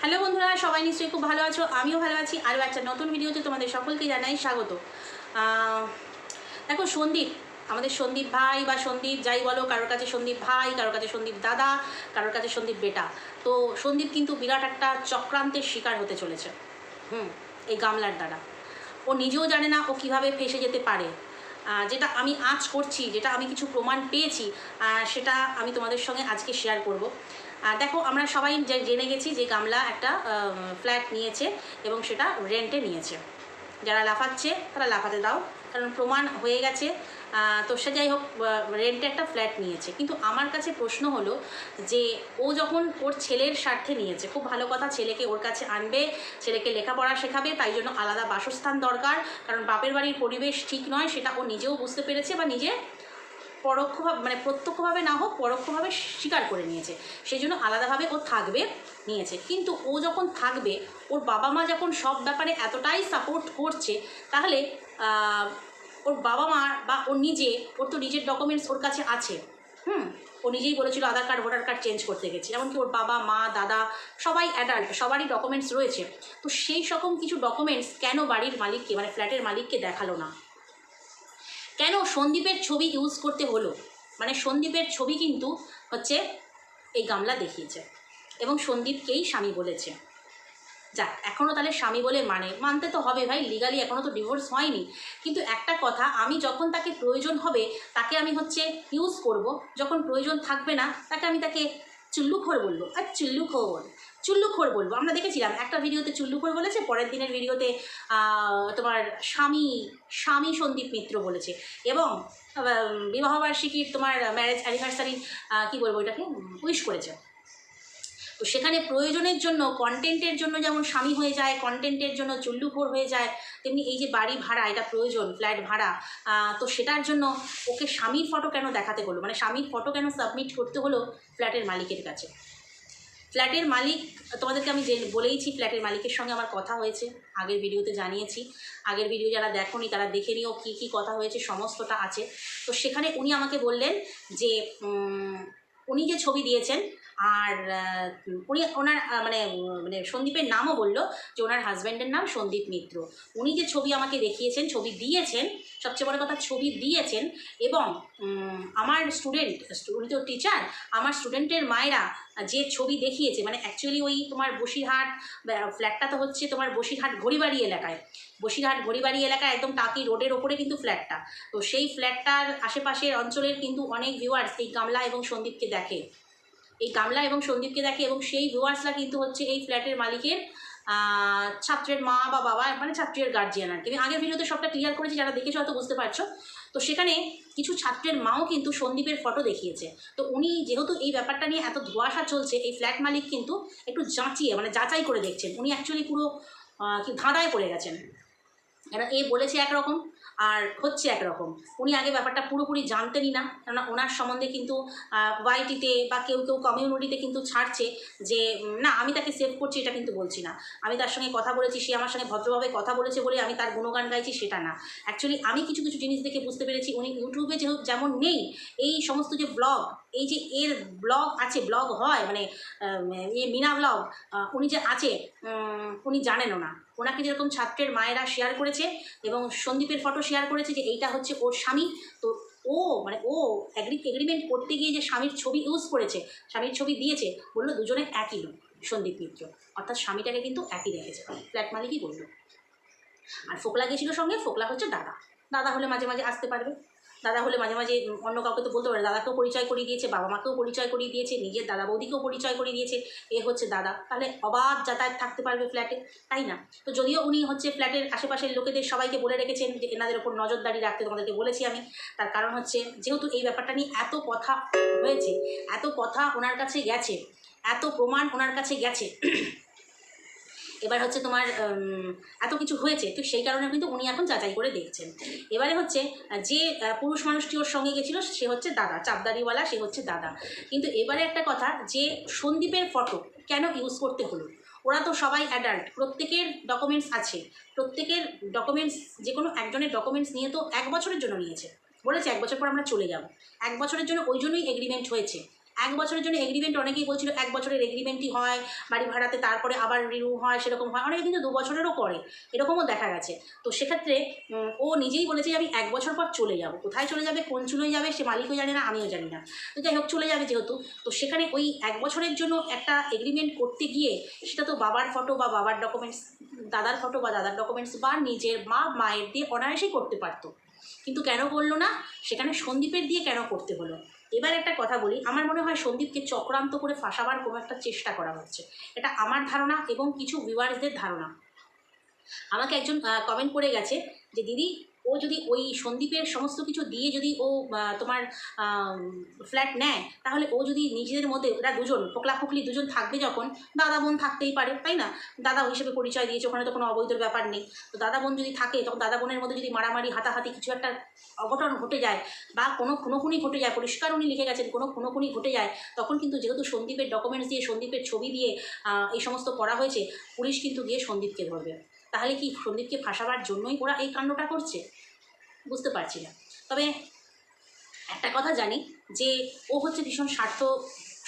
Hello বন্ধুরা, সবাই নিশ্চয়ই খুব ভালো আছো? আমিও ভালো আছি। আরও একটা নতুন ভিডিওতে তোমাদের সকলকে জানাই স্বাগত। দেখো সন্দীপ, আমাদের সন্দীপ ভাই বা সন্দীপ যাই বলো, কারোর কাছে সন্দীপ ভাই, কারোর কাছে সন্দীপ দাদা, কারোর কাছে সন্দীপ বেটা। তো সন্দীপ কিন্তু বিরাট একটা চক্রান্তের শিকার হতে চলেছে। হুম, এই গামলার দ্বারা। ও নিজেও জানে না ও কীভাবে ফেসে যেতে পারে। যেটা আমি আজ করছি, যেটা আমি কিছু প্রমাণ পেয়েছি সেটা আমি তোমাদের সঙ্গে আজকে শেয়ার করব। দেখো, আমরা সবাই জেনে গেছি যে গামলা একটা ফ্ল্যাট নিয়েছে এবং সেটা রেন্টে নিয়েছে। যারা লাফাচ্ছে, তারা লাফাতে দাও, কারণ প্রমাণ হয়ে গেছে। তো সে যাই হোক রেন্টে একটা ফ্ল্যাট নিয়েছে। কিন্তু আমার কাছে প্রশ্ন হলো যে, ও যখন ওর ছেলের স্বার্থে নিয়েছে, খুব ভালো কথা, ছেলেকে ওর কাছে আনবে, ছেলেকে লেখাপড়া শেখাবে, তাই জন্য আলাদা বাসস্থান দরকার, কারণ বাপের বাড়ির পরিবেশ ঠিক নয়, সেটা ও নিজেও বুঝতে পেরেছে বা নিজে পরোক্ষভাবে মানে প্রত্যক্ষভাবে না হোক, পরোক্ষভাবে স্বীকার করে নিয়েছে। সেই জন্য আলাদাভাবে ও থাকবে, নিয়েছে। কিন্তু ও যখন থাকবে, ওর বাবা মা যখন সব ব্যাপারে এতটাই সাপোর্ট করছে, তাহলে ওর বাবা মা বা ও নিজে, ওর তো নিজের ডকুমেন্টস ওর কাছে আছে। হুম? ও নিজেই বলেছিল Aadhaar card, voter card change করতে গেছে। এমনকি ওর বাবা, মা, দাদা, সবাই অ্যাডাল্ট সবারই ডকুমেন্টস রয়েছে। তো সেই রকম কিছু ডকুমেন্টস কেন বাড়ির মালিককে মানে ফ্ল্যাটের মালিককে দেখাল না? কেন সন্দীপের ছবি ইউজ করতে হলো? মানে সন্দীপের ছবি কিন্তু হচ্ছে এই গামলা দেখিয়েছে এবং সন্দীপকেই স্বামী বলেছে। যাক এখনও তাহলে স্বামী বলে মানে মানতে তো হবে ভাই লিগালি এখনও তো ডিভোর্স হয়নি। কিন্তু একটা কথা, আমি যখন তাকে প্রয়োজন হবে, তাকে আমি হচ্ছে ইউজ করব। যখন প্রয়োজন থাকবে না, তাকে আমি তাকে চুল্লুখোর বলব, আর চুল্লুখোর চুল্লুখোর বলব। আমরা দেখেছিলাম, একটা ভিডিওতে চুল্লুখোর বলেছে, পরের দিনের ভিডিওতে তোমার স্বামী স্বামী সন্দীপ মিত্র বলেছে। এবং বিবাহবার্ষিকীর তোমার ম্যারেজ অ্যানিভার্সারি কী বলব এটাকে? উইশ করেছে। তো সেখানে প্রয়োজনের জন্য কন্টেন্টের জন্য যেমন স্বামী হয়ে যায় কন্টেন্টের জন্য চুল্লুখোর হয়ে যায়, তেমনি এই যে বাড়ি ভাড়া, এটা প্রয়োজন ফ্ল্যাট ভাড়া তো সেটার জন্য ওকে স্বামীর ফটো কেন দেখাতে হলো? মানে স্বামীর ফটো কেন সাবমিট করতে হলো ফ্ল্যাটের মালিকের কাছে? ফ্ল্যাটের মালিক, তোমাদেরকে আমি যে বলেইছি ফ্ল্যাটের মালিকের সঙ্গে আমার কথা হয়েছে, আগের ভিডিওতে জানিয়েছি, আগের ভিডিও যারা দেখোনি তারা দেখে নিও কী কী কথা হয়েছে, সমস্তটা আছে। তো সেখানে উনি আমাকে বললেন যে উনি যে ছবি দিয়েছেন আর উনি ওনার মানে মানে সন্দীপের নামও বলল যে ওনার হাজব্যান্ডের নাম সন্দীপ মিত্র। উনি যে ছবি আমাকে দেখিয়েছেন, ছবি দিয়েছেন, সবচেয়ে বড় কথা ছবি দিয়েছেন এবং আমার স্টুডেন্ট উনি তো টিচার আমার স্টুডেন্টের মায়েরা যে ছবি দেখিয়েছে মানে অ্যাকচুয়ালি ওই তোমার বসিরহাট ফ্ল্যাটটা তো হচ্ছে তোমার বসিরহাট ঘড়িবাড়ি এলাকায়। বসিরহাট ঘড়িবাড়ি এলাকায় একদম টাকি রোডের ওপরে কিন্তু ফ্ল্যাটটা তো সেই ফ্ল্যাটটার আশেপাশের অঞ্চলের কিন্তু অনেক ভিউয়ার্স এই গামলা এবং সন্দীপকে দেখে। এই গামলা এবং সন্দীপকে দেখে এবং সেই ভিউয়ার্সরা কিন্তু হচ্ছে এই ফ্ল্যাটের মালিকের ছাত্রের মা বা বাবা মানে ছাত্রের গার্জিয়ান আর কি। আমি আগের ভিডিওতে সবটা ক্লিয়ার করেছি, যারা দেখেছ হয়তো বুঝতে পারছ। তো সেখানে কিছু ছাত্রের মাও কিন্তু সন্দীপের ফটো দেখিয়েছে। তো উনি যেহেতু এই ব্যাপারটা নিয়ে এত ধোঁয়াশা চলছে, এই ফ্ল্যাট মালিক কিন্তু একটু যাঁচিয়ে মানে যাচাই করে দেখছেন। উনি অ্যাকচুয়ালি পুরো কি ধাঁধায় পড়ে গেছেন। এবার এ বলেছে একরকম। আর হচ্ছে একরকম। উনি আগে ব্যাপারটা পুরোপুরি জানতেনই না, কেননা ওনার সম্বন্ধে কিন্তু ওয়াইটিতে বা কেউ কেউ কমিউনিটিতে কিন্তু ছাড়ছে যে না, আমি তাকে সেভ করছি এটা কিন্তু বলছি না। আমি তার সঙ্গে কথা বলেছি, সে আমার সঙ্গে ভদ্রভাবে কথা বলেছে বলে আমি তার গুণগান গাইছি সেটা না। অ্যাকচুয়ালি আমি কিছু কিছু জিনিস দেখে বুঝতে পেরেছি, উনি ইউটিউবে যেহেতু যেমন নেই, এই সমস্ত যে ব্লগ এই যে এর ব্লগ আছে ব্লগ হয় মানে এ মিনা ব্লগ উনি যে আছে উনি জানেনও না। ওনাকে যেরকম ছাত্রের মায়েরা শেয়ার করেছে এবং সন্দীপের ফটো শেয়ার করেছে যে এইটা হচ্ছে ওর স্বামী, তো ও মানে ও অ্যাগ্রি এগ্রিমেন্ট করতে গিয়ে যে স্বামীর ছবি ইউজ করেছে, স্বামীর ছবি দিয়েছে, বলল দুজনে একই লোক, সন্দীপ মিত্র। অর্থাৎ স্বামীটাকে কিন্তু একই রেখেছে। ফ্ল্যাট মালিকই বলল। আর ফোকলা গেছিল সঙ্গে, ফোকলা হচ্ছে দাদা। দাদা হলে মাঝে মাঝে আসতে পারবে। দাদা হলে মাঝে মাঝে অন্য কাউকে তো বলতে পারে, দাদাকেও পরিচয় করিয়ে দিয়েছে বাবা মাকেও পরিচয় করিয়ে দিয়েছে, নিজের দাদা বৌদিকেও পরিচয় করিয়ে দিয়েছে, এ হচ্ছে দাদা। তাহলে অবাধ যাতায়াত থাকতে পারবে ফ্ল্যাটে তাই না? তো যদিও উনি হচ্ছে ফ্ল্যাটের আশেপাশের লোকেদের সবাইকে বলে রেখেছেন যে এনাদের ওপর নজরদারি রাখতে তোমাদেরকে বলেছি আমি, তার কারণ হচ্ছে যেহেতু এই ব্যাপারটা নিয়ে এত কথা হয়েছে, এত কথা ওনার কাছে গেছে, এত প্রমাণ ওনার কাছে গেছে এবার হচ্ছে তোমার এত কিছু হয়েছে তো সেই কারণে কিন্তু উনি এখন যাচাই করে দেখছেন। এবারে হচ্ছে, যে পুরুষ মানুষটি ওর সঙ্গে গেছিল, সে হচ্ছে দাদা, চাপদারিওয়ালা, সে হচ্ছে দাদা। কিন্তু এবারে একটা কথা, যে, সন্দীপের ফটো কেন ইউজ করতে হলো? ওরা তো সবাই অ্যাডাল্ট প্রত্যেকের ডকুমেন্টস আছে। প্রত্যেকের ডকুমেন্টস যে কোনো একজনের ডকুমেন্টস নিয়ে তো এক বছরের জন্য নিয়েছে। বলেছে, এক বছর পর আমরা চলে যাব। এক বছরের জন্য ওই জন্যই এগ্রিমেন্ট হয়েছে। এক বছরের জন্য এগ্রিমেন্ট অনেকেই বলছিল এক বছরের এগ্রিমেন্টই হয়, বাড়ি ভাড়াতে তারপরে আবার রিনিউ হয়, সেরকম হয়। অনেকে কিন্তু দু বছরেরও করে, এরকমও দেখা গেছে। তো সেক্ষেত্রে ও নিজেই বলেছে আমি এক বছর পর চলে যাব। কোথায় চলে যাবে, কোন চুলোয় যাবে, সে মালিকও জানে না, আমিও জানি না। তো যাই হোক, চলে যাবে যেহেতু। তো সেখানে ওই এক বছরের জন্য একটা এগ্রিমেন্ট করতে গিয়ে, সেটা তো বাবার ফটো বা বাবার ডকুমেন্টস দাদার ফটো বা দাদার ডকুমেন্টস বা নিজের মা, মায়ের দিয়ে অনায়াসেই করতে পারতো। কিন্তু কেন করল না? সেখানে সন্দীপের দিয়ে কেন করতে হলো? এবার একটা কথা বলি, আমার মনে হয় সন্দীপকে চক্রান্ত করে ফাঁসাবার কোনো একটা চেষ্টা করা হচ্ছে। এটা আমার ধারণা এবং কিছু ভিউয়ার্সদের ধারণা। আমাকে একজন কমেন্ট করে গেছে যে, দিদি, ও যদি ওই সন্দীপের সমস্ত কিছু দিয়ে যদি ও তোমার ফ্ল্যাট নেয়, তাহলে ও যদি নিজেদের মধ্যে, ওরা দুজন, ফোকলা ফোকলি দুজন থাকবে যখন, দাদা বোন থাকতেই পারে, তাই না? দাদা ওই হিসেবে পরিচয় দিয়েছে, ওখানে তো কোনো অবৈধ ব্যাপার নেই। তো দাদা বোন যদি থাকে, তখন দাদা বোনের মধ্যে যদি মারামারি, হাতাহাতি কিছু একটা অঘটন ঘটে যায়, বা কোনো খুনোখুনি ঘটে যায়, পরিষ্কার উনি লিখে গেছেন, কোনো খুনোখুনি ঘটে যায়, তখন কিন্তু যেহেতু সন্দীপের ডকুমেন্টস দিয়ে, সন্দীপের ছবি দিয়ে এই সমস্ত করা হয়েছে, পুলিশ কিন্তু গিয়ে সন্দীপকে ধরবে। তাহলে কি সন্দীপকে ফাঁসাবার জন্যই ওরা এই কাণ্ডটা করছে? বুঝতে পারছি না। তবে একটা কথা জানি যে ও হচ্ছে ভীষণ স্বার্থ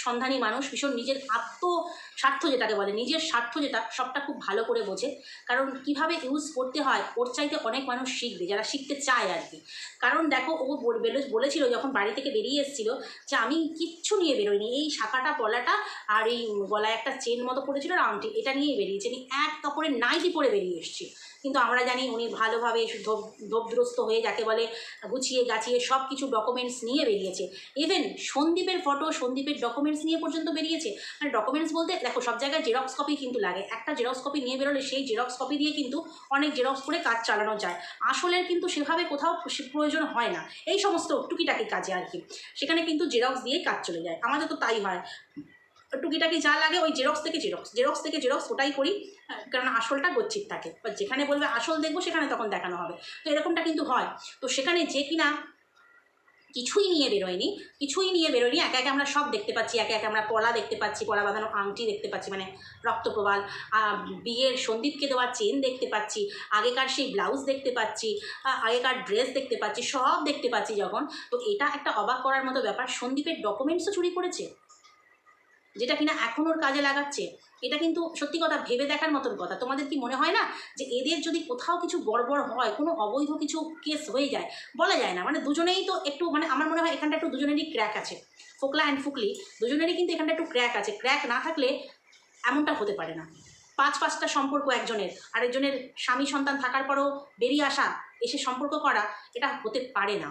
সন্ধানী মানুষ ভীষণ নিজের আত্ম স্বার্থ যেটাকে বলে, নিজের স্বার্থ যেটা সবটা খুব ভালো করে বোঝে। কারণ কীভাবে ইউজ করতে হয়, ওর চাইতে অনেক মানুষ শিখবে, যারা শিখতে চায় আর কি। কারণ দেখো, ও বল- বেলে- বলেছিল যখন বাড়ি থেকে বেরিয়ে এসেছিল যে, আমি কিচ্ছু নিয়ে বেরোইনি, এই শাখাটা, পলাটা আর এই গলায় একটা চেন মতো পড়েছিল আংটি, এটা নিয়ে বেরিয়েছে। আমি এক কাপড়ের নাইটি পরে বেরিয়ে এসেছি। কিন্তু আমরা জানি উনি ভালোভাবে ধোপ ধোপদ্রস্ত হয়ে যাকে বলে গুছিয়ে গাছিয়ে সব কিছু ডকুমেন্টস নিয়ে বেরিয়েছে। ইভেন সন্দীপের ফটো সন্দীপের ডকুমেন্টস নিয়ে পর্যন্ত বেরিয়েছে। মানে ডকুমেন্টস বলতে, দেখো, সব জায়গায় জেরক্স কপি কিন্তু লাগে। একটা জেরক্স কপি নিয়ে বেরোলে সেই জেরক্স কপি দিয়ে কিন্তু অনেক জেরক্স করে কাজ চালানো যায়। আসলের কিন্তু সেভাবে কোথাও প্রয়োজন হয় না। এই সমস্ত টুকিটাকি কাজে আর কি। সেখানে কিন্তু জেরক্স দিয়েই কাজ চলে যায়। আমাদের তো তাই হয়। টুকিটাকি যা লাগে ওই জেরক্স থেকে জেরক্স জেরক্স থেকে জেরক্স ওটাই করি হ্যাঁ, কারণ আসলটা গচ্ছিত থাকে। বা যেখানে বলবে আসল দেখব সেখানে তখন দেখানো হবে। তো এরকমটা কিন্তু হয়। তো সেখানে যে কিনা কিছুই নিয়ে বেরোয়নি কিছুই নিয়ে বেরোয়নি। একে একে আমরা সব দেখতে পাচ্ছি একে একে আমরা পলা দেখতে পাচ্ছি পলা বাঁধানো আংটি দেখতে পাচ্ছি মানে রক্তপ্রবাল বিয়ের সন্দীপকে দেওয়া চেন দেখতে পাচ্ছি আগেকার সেই ব্লাউজ দেখতে পাচ্ছি আগেকার ড্রেস দেখতে পাচ্ছি সব দেখতে পাচ্ছি যখন। তো এটা একটা অবাক করার মতো ব্যাপার। সন্দীপের ডকুমেন্টসও চুরি করেছে? যেটা কিনা এখন ওর কাজে লাগাচ্ছে, এটা কিন্তু সত্যি কথা ভেবে দেখার মতন কথা। তোমাদের কি মনে হয় না যে এদের যদি কোথাও কিছু গড়বড় হয়, কোনো অবৈধ কিছু কেস হয়ে যায়, বলা যায় না। মানে দুজনেই তো একটু মানে আমার মনে হয় এখানটা একটু দুজনেরই ক্র্যাক আছে। ফোকলা অ্যান্ড ফুকলি, দুজনেরই কিন্তু এখানটা একটু ক্র্যাক আছে। ক্র্যাক না থাকলে এমনটা হতে পারে না। পাঁচ পাঁচটা সম্পর্ক একজনের, আরেকজনের স্বামী সন্তান থাকার পরও বেরিয়ে আসা, এসে সম্পর্ক করা, এটা হতে পারে না।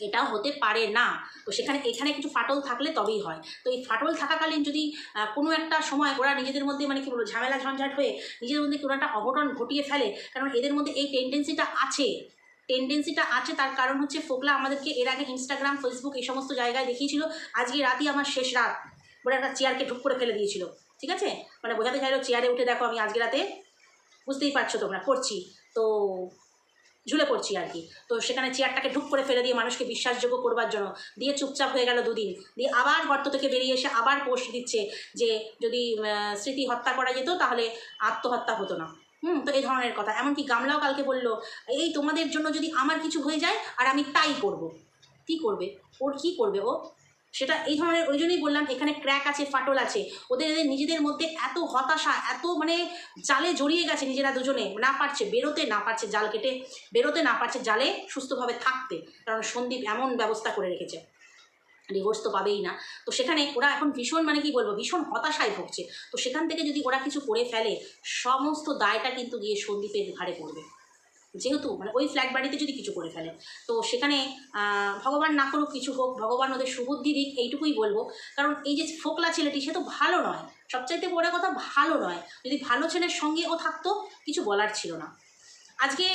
এটা হতে পারে না। তো সেখানে, এখানে কিছু ফাটল থাকলে তবেই হয়। তো এই ফাটল থাকাকালীন যদি কোনো একটা সময় ওরা নিজেদের মধ্যে মানে কি বলব, ঝামেলা ঝঞ্ঝাট হয়ে নিজেদের মধ্যে কোনো একটা অঘটন ঘটিয়ে ফেলে, কারণ এদের মধ্যে এই টেন্ডেন্সিটা আছে। টেন্ডেন্সিটা আছে, তার কারণ হচ্ছে ফোকলা আমাদেরকে এর আগে ইনস্টাগ্রাম ফেসবুক এই সমস্ত জায়গায় দেখিয়েছিল, আজকে রাতই আমার শেষ রাত। বলে একটা চেয়ারকে ঢুক করে ফেলে দিয়েছিল। ঠিক আছে? মানে বোঝাতে চাইলো চেয়ারে উঠে দেখো আমি আজকে রাতে, বুঝতেই পারছ তোমরা, করছি। তো ঝুলে পড়ছি আর কি। তো সেখানে চেয়ারটাকে ঢুক করে ফেলে দিয়ে মানুষকে বিশ্বাসযোগ্য করবার জন্য দিয়ে চুপচাপ হয়ে গেল দুদিন। দিয়ে আবার গর্ত থেকে বেরিয়ে এসে আবার পোস্ট দিচ্ছে যে যদি স্মৃতি হত্যা করা যেত তাহলে আত্মহত্যা হতো না। হুম, তো এই ধরনের কথা। এমনকি গামলাও কালকে বলল, এই তোমাদের জন্য যদি আমার কিছু হয়ে যায় আর আমি তাই করব। কি করবে? ওর কি করবে ও? সেটা এই ধরনের, ওই জন্যই বললাম এখানে ক্র্যাক আছে, ফাটল আছে। ওদের, এদের নিজেদের মধ্যে এত হতাশা, এত মানে জালে জড়িয়ে গেছে নিজেরা দুজনে। না পারছে বেরোতে, না পারছে জাল কেটে, বেরোতে, না পারছে জালে সুস্থভাবে থাকতে। কারণ সন্দীপ এমন ব্যবস্থা করে রেখেছে। ডিভোর্স তো পাবেই না। তো সেখানে ওরা এখন ভীষণ মানে কি বলব, ভীষণ হতাশায় ভুগছে। তো সেখান থেকে যদি ওরা কিছু করে ফেলে, সমস্ত দায়টা কিন্তু গিয়ে সন্দীপের ঘাড়ে পড়বে। যেহেতু মানে ওই ফ্ল্যাট বাড়িতে যদি কিছু করে ফেলে। তো সেখানে ভগবান না করুক কিছু হোক, ভগবান ওদের সুবুদ্ধি দিক, এইটুকুই বলব। কারণ এই যে ফোকলা ছেলেটি, সে তো ভালো নয়। সবচাইতে বড় কথা, ভালো নয়। যদি ভালো ছেলের সঙ্গে ও থাকতো, কিছু বলার ছিল না। আজকে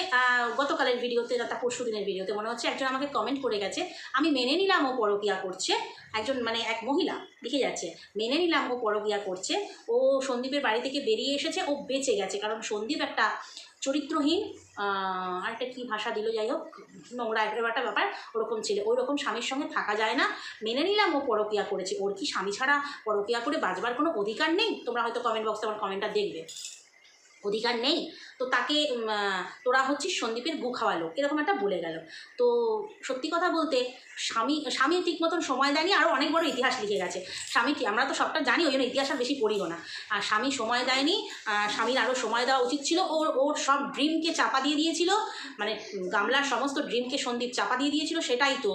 গতকালের ভিডিওতে তার পরশু দিনের ভিডিওতে মনে হচ্ছে একজন আমাকে কমেন্ট করে গেছে, আমি মেনে নিলাম ও পরকিয়া করছে। একজন মানে এক মহিলা, লিখে যাচ্ছে, মেনে নিলাম ও পরকিয়া করছে। ও সন্দীপের বাড়ি থেকে বেরিয়ে এসেছে, ও বেঁচে গেছে। কারণ সন্দীপ একটা চরিত্রহীন আরেকটা কী ভাষা দিল যাই হোক নোংরা একটা ব্যাপার, ওরকম ছেলে। ওই রকম স্বামীর সঙ্গে থাকা যায় না। মেনে নিলাম ও পরকিয়া করেছে। ওর কি স্বামী ছাড়া পরকিয়া করে বাঁচবার কোনো অধিকার নেই? তোমরা হয়তো কমেন্ট বক্সে আমার কমেন্টটা দেখবে। অধিকার নেই, তো তাকে তোরা হচ্ছিস সন্দীপের গু খাওয়া লোক। এরকম একটা বলে গেল। তো সত্যি কথা বলতে, স্বামী স্বামী ঠিক মতন সময় দেয়নি আরও অনেক বড় ইতিহাস লিখে গেছে। স্বামী কি, আমরা তো সবটা জানি, ওই জন্য ইতিহাস আর বেশি পড়িও না। আর স্বামী সময় দেয়নি স্বামীর আরও সময় দেওয়া উচিত ছিল। ওর ওর সব ড্রিমকে চাপা দিয়ে দিয়েছিল। মানে গামলার সমস্ত ড্রিমকে সন্দীপ চাপা দিয়ে দিয়েছিল, সেটাই তো।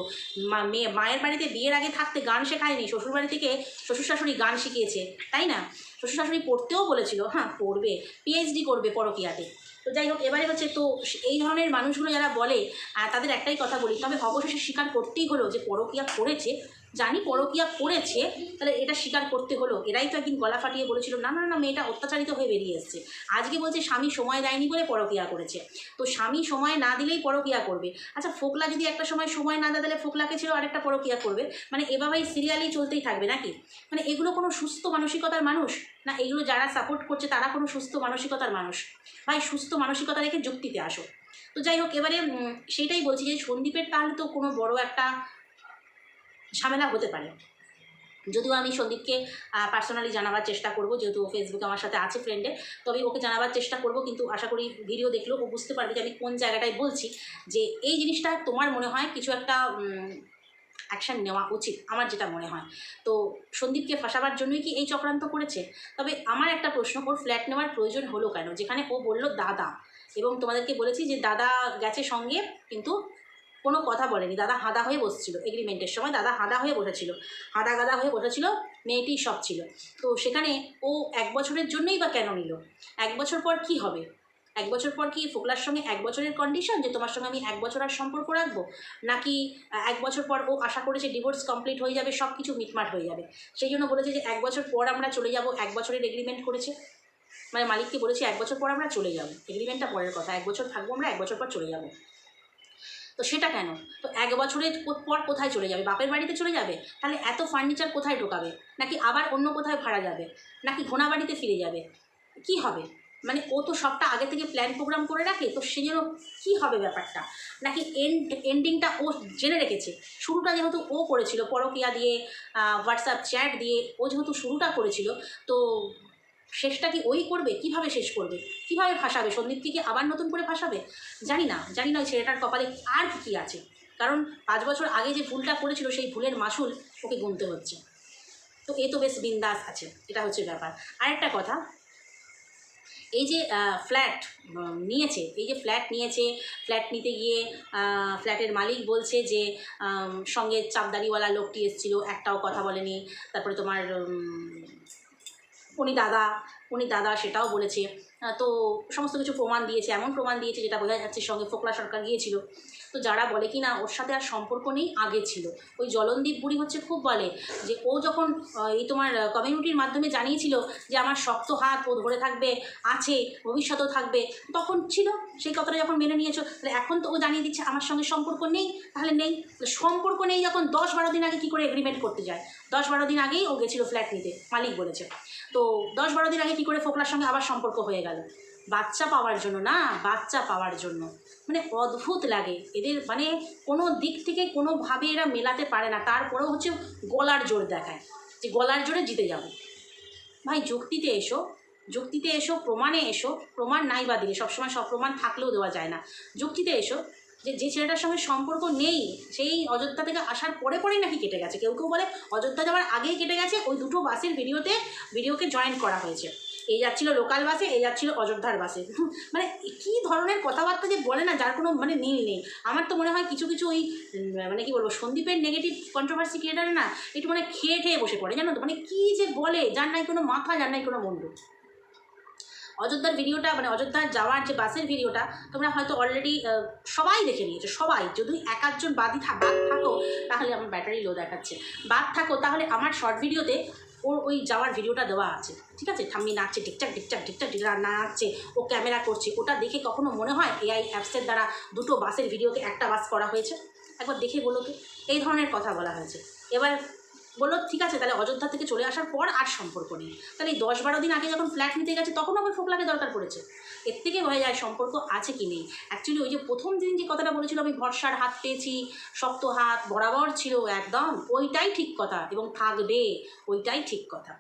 মেয়ে, মায়ের বাড়িতে বিয়ের আগে থাকতে গান শেখায়নি শ্বশুর বাড়ি থেকে শ্বশুর শাশুড়ি গান শিখিয়েছে, তাই না? শ্বশুর শাশুড়ি পড়তেও বলেছিল হ্যাঁ পড়বে। পিএইচডি করবে পরকিয়াতে। তো যাই হোক, এবারে হচ্ছে তো এই ধরনের মানুষগুলো যারা বলে তাদের একটাই কথা বলি, তবে অবশেষে স্বীকার করতেই হলো যে পরকিয়া করেছে। জানি পরকিয়া করেছে, তাহলে এটা স্বীকার করতে হলো। এরাই তো একদিন গলা ফাটিয়ে বলেছিল, না না না, মেয়েটা অত্যাচারিত হয়ে বেরিয়ে এসছে। আজকে বলছে স্বামী সময় দেয়নি বলে পরকিয়া করেছে। তো স্বামী সময় না দিলেই পরকিয়া করবে। আচ্ছা ফোকলা যদি একটা সময় সময় না দেয়, তাহলে ফোকলাকে ছিল আরেকটা পরকীয়া করবে? মানে এভাবেই সিরিয়ালি চলতেই থাকবে নাকি? মানে এগুলো কোনো সুস্থ মানসিকতার মানুষ? না, এগুলো যারা সাপোর্ট করছে, তারা কোনো সুস্থ মানসিকতার মানুষ? ভাই, সুস্থ মানসিকতা রেখে যুক্তিতে আসো। তো যাই হোক, এবারে সেটাই বলছি যে সন্দীপের তাহলে তো কোনো বড় একটা ঝামেলা হতে পারে। যদিও আমি সন্দীপকে পার্সোনালি জানাবার চেষ্টা করব, যেহেতু ও ফেসবুকে আমার সাথে আছে ফ্রেন্ডে তবে ওকে জানাবার চেষ্টা করব, কিন্তু আশা করি ভিডিও দেখলেও ও বুঝতে পারবে যে আমি কোন জায়গাটায় বলছি, যে এই জিনিসটা তোমার মনে হয় কিছু একটা অ্যাকশান নেওয়া উচিত, আমার যেটা মনে হয়। তো সন্দীপকে ফাঁসাবার জন্যই কি এই চক্রান্ত করেছে? তবে আমার একটা প্রশ্ন, ওর ফ্ল্যাট নেওয়ার প্রয়োজন হলো কেন? যেখানে ও বলল, দাদা। এবং তোমাদেরকে বলেছি যে, দাদা গেছে সঙ্গে, কিন্তু কোনো কথা বলেনি। দাদা হাঁদা হয়ে বসছিল। এগ্রিমেন্টের সময় দাদা হাঁদা হয়ে বসেছিল। হাঁদা গাদা হয়ে বসেছিল মেয়েটি সব ছিল। তো সেখানে ও এক বছরের জন্যই বা কেন নিল? এক বছর পর কি হবে? এক বছর পর কি ফোকলার সঙ্গে এক বছরের কন্ডিশন যে তোমার সঙ্গে আমি এক বছর আর সম্পর্ক রাখব? নাকি এক বছর পর ও আশা করেছে ডিভোর্স কমপ্লিট হয়ে যাবে সব কিছু মিটমাট হয়ে যাবে? সেই জন্য বলেছে যে এক বছর পর আমরা চলে যাব, এক বছরের এগ্রিমেন্ট করেছে। মানে মালিককে বলেছি, এক বছর পর আমরা চলে যাব। এগ্রিমেন্টটা পরের কথা। এক বছর থাকব আমরা, এক বছর পর চলে যাব। তো সেটা কেন? তো এক বছরের পর কোথায় চলে যাবে? বাপের বাড়িতে চলে যাবে? তাহলে এত ফার্নিচার কোথায় ঢোকাবে? নাকি আবার অন্য কোথায় ভাড়া যাবে? নাকি ঘোনা বাড়িতে ফিরে যাবে? কি হবে? মানে ও তো সবটা আগে থেকে প্ল্যান প্রোগ্রাম করে রাখে, তো সে যেন কী হবে ব্যাপারটা? নাকি এন্ড এন্ডিংটা ও জেনে রেখেছে? শুরুটা যেহেতু ও করেছিল, পরকিয়া দিয়ে হোয়াটসঅ্যাপ চ্যাট দিয়ে ও যেহেতু শুরুটা করেছিল, তো শেষটা কি ওই করবে? কীভাবে শেষ করবে? কীভাবে ফাঁসাবে সন্দীপকে আবার নতুন করে ফাঁসাবে জানি না জানি না ওই ছেলেটার কপালে আর কি কী আছে। কারণ পাঁচ বছর আগে যে ভুলটা করেছিল, সেই ভুলের মাসুল ওকে গুনতে হচ্ছে। তো এ তো বেশ বিন্দাস আছে, এটা হচ্ছে ব্যাপার। আরেকটা কথা, এই যে ফ্ল্যাট নিয়েছে, এই যে ফ্ল্যাট নিয়েছে ফ্ল্যাট নিতে গিয়ে ফ্ল্যাটের মালিক বলছে যে সঙ্গে চাপদারিওয়ালা লোকটি এসেছিল, একটাও কথা বলেনি। তারপরে তোমার উনি দাদা উনি দাদা সেটাও বলেছে। তো সমস্ত কিছু প্রমাণ দিয়েছে, এমন প্রমাণ দিয়েছে যেটা বোঝা যাচ্ছে সঙ্গে ফোকলা সরকার গিয়েছিল। তো যারা বলে কি না ওর সাথে আর সম্পর্ক নেই, আগে ছিল। ওই জলনদীপ বুড়ি হচ্ছে খুব বলে যে ও যখন এই তোমার কমিউনিটির মাধ্যমে জানিয়েছিল যে আমার শক্ত হাত, ও ধরে থাকবে, আছে, ভবিষ্যতেও থাকবে, তখন ছিল। সেই কথাটা যখন মেনে নিয়েছো, তাহলে এখন তো ও জানিয়ে দিচ্ছে আমার সঙ্গে সম্পর্ক নেই, তাহলে নেই। সম্পর্ক নেই যখন দশ বারো দিন আগে কী করে এগ্রিমেন্ট করতে যায়? দশ বারো দিন আগেই ও গেছিল ফ্ল্যাট নিতে, মালিক বলেছে। তো দশ বারো দিন আগে কী করে ফোকলার সঙ্গে আবার সম্পর্ক হয়ে গেল? বাচ্চা পাওয়ার জন্য না, বাচ্চা পাওয়ার জন্য। মানে অদ্ভুত লাগে। এদের মানে কোনো দিক থেকে কোনোভাবে এরা মেলাতে পারে না। তারপরেও হচ্ছে গলার জোর দেখায় যে গলার জোরে জিতে যাব। ভাই, যুক্তিতে এসো। যুক্তিতে এসো, প্রমাণে এসো। প্রমাণ নাই বা দিলে, সবসময় সব প্রমাণ থাকলেও দেওয়া যায় না। যুক্তিতে এসো যে যে ছেলেটার সঙ্গে সম্পর্ক নেই, সেই অযোধ্যা থেকে আসার পরে পরেই নাকি কেটে গেছে। কেউ কেউ বলে, অযোধ্যা যাওয়ার আগেই কেটে গেছে। ওই দুটো বাসের ভিডিওতে, ভিডিওকে জয়েন করা হয়েছে। এই যাচ্ছিল লোকাল বাসে এই যাচ্ছিল অযোধ্যার বাসে মানে কী ধরনের কথাবার্তা যে বলে না, যার কোনো মানে মিল নেই। আমার তো মনে হয় কিছু কিছু ওই মানে কি বলব, সন্দীপের নেগেটিভ কন্ট্রোভার্সি ক্রিয়েটার না, একটু মানে খেয়ে খেয়ে বসে পড়ে, জানো তো? মানে কী যে বলে, যার নাই কোনো মাথা, যার নাই কোনো মুন্ডু। অযোধ্যার ভিডিওটা মানে অযোধ্যার যাওয়ার যে বাসের ভিডিওটা তোমরা হয়তো অলরেডি সবাই দেখে নিয়েছো, সবাই। যদি এক আধজন বাদই থা, বাদ থাকো, তাহলে আমার ব্যাটারি লো দেখাচ্ছে। বাদ থাকো, তাহলে আমার শর্ট ভিডিওতে ওর ওই যাওয়ার ভিডিওটা দেওয়া আছে, ঠিক আছে? ঠাম্মি নাচছে ঠিকঠাক ঠিকঠাক ঠিকঠাক টিকটাক, নাচছে, ও ক্যামেরা করছে, ওটা দেখে কখনো মনে হয় এআই অ্যাপসের দ্বারা দুটো বাসের ভিডিওকে একটা বাস করা হয়েছে? একবার দেখে বলো তো। এই ধরনের কথা বলা হয়েছে। এবার বলল, ঠিক আছে, তাহলে অযোধ্যা থেকে চলে আসার পর আর সম্পর্ক নেই। তাহলে এই দশ বারো দিন আগে যখন ফ্ল্যাট নিতে গেছে, তখন আবার ফোকলাকে দরকার পড়েছে। এর থেকে হয়ে যায় সম্পর্ক আছে কি নেই। অ্যাকচুয়ালি ওই যে প্রথম দিন যে কথাটা বলেছিল, আমি ভরসার হাত পেয়েছি, শক্ত হাত বরাবর ছিল একদম, ওইটাই ঠিক কথা এবং থাকবে, ওইটাই ঠিক কথা।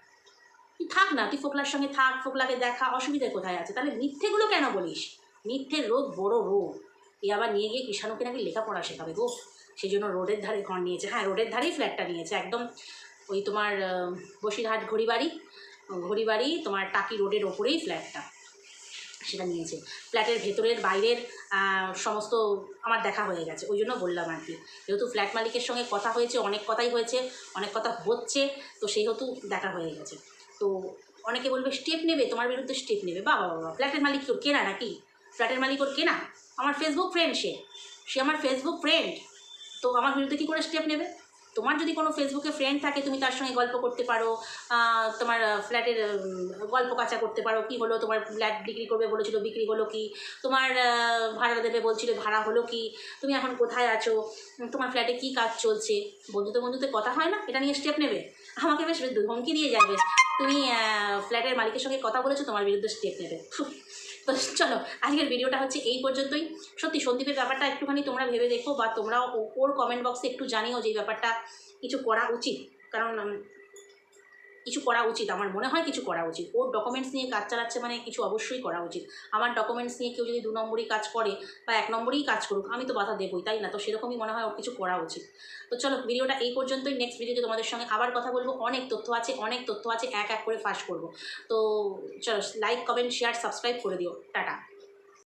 তুই থাক না, তুই ফোকলার সঙ্গে থাক, ফোকলাকে দেখা, অসুবিধা কোথায় আছে? তাহলে মিথ্যেগুলো কেন বলিস? মিথ্যের রোগ বড় রোগ। এ আবার নিয়ে গিয়ে কৃষাণুকে নাকি লেখাপড়া শেখাবে গো। সেই জন্য রোডের ধারে ঘর নিয়েছে। হ্যাঁ রোডের ধারেই ফ্ল্যাটটা নিয়েছে। একদম ওই তোমার বসিরহাট ঘড়িবাড়ি ঘড়িবাড়ি, তোমার টাকি রোডের ওপরেই ফ্ল্যাটটা সেটা নিয়েছে। ফ্ল্যাটের ভেতরের বাইরের সমস্ত আমার দেখা হয়ে গেছে। ওই জন্য বললাম আর কি। যেহেতু ফ্ল্যাট মালিকের সঙ্গে কথা হয়েছে, অনেক কথাই হয়েছে, অনেক কথা হচ্ছে, তো সেহেতু দেখা হয়ে গেছে। তো অনেকে বলবে, স্টেপ নেবে? তোমার বিরুদ্ধে স্টেপ নেবে? বাবা বাবা ফ্ল্যাটের মালিক তোর কেনা নাকি? ফ্ল্যাটের মালিক ওর কেনা? আমার ফেসবুক ফ্রেন্ড সে। সে আমার ফেসবুক ফ্রেন্ড তো আমার বিরুদ্ধে কী করে স্টেপ নেবে? তোমার যদি কোনো ফেসবুকে ফ্রেন্ড থাকে, তুমি তার সঙ্গে গল্প করতে পারো তোমার ফ্ল্যাটের গল্প কাচা করতে পারো, কি হলো, তোমার ফ্ল্যাট বিক্রি করবে বলেছিল, বিক্রি হলো কি? তোমার ভাড়া দেবে বলছিল, ভাড়া হলো কি? তুমি এখন কোথায় আছো? তোমার ফ্ল্যাটে কি কাজ চলছে? বন্ধুতে বন্ধুতে কথা হয় না? এটা নিয়ে স্টেপ নেবে? আমাকে বেশ ধমকি দিয়ে যাবে। তুমি ফ্ল্যাটের মালিকের সঙ্গে কথা বলেছ, তোমার বিরুদ্ধে স্টেপ নেবে। তো চলো, আজকের ভিডিওটা হচ্ছে এই পর্যন্তই। সত্যি, সন্দীপের ব্যাপারটা একটুখানি তোমরা ভেবে দেখো, বা তোমরাও ওর কমেন্ট বক্সে একটু জানিও যে ব্যাপারটা কিছু করা উচিত। কারণ কিছু করা উচিত। আমার মনে হয় কিছু করা উচিত। ওর ডকুমেন্টস নিয়ে কাজ চালাচ্ছে মানে কিছু অবশ্যই করা উচিত। আমার ডকুমেন্টস নিয়ে কেউ যদি দু নম্বরই কাজ করে বা এক নম্বরেই কাজ করুক, আমি তো বাধা দেবই, তাই না? তো সেরকমই মনে হয় ওর কিছু করা উচিত। তো চলো, ভিডিওটা এই পর্যন্তই। নেক্সট ভিডিওতে তোমাদের সঙ্গে আবার কথা বলব। অনেক তথ্য আছে, অনেক তথ্য আছে, এক এক করে ফাঁস করব। তো চলো লাইক কমেন্ট শেয়ার সাবস্ক্রাইব করে দিও। টাটা।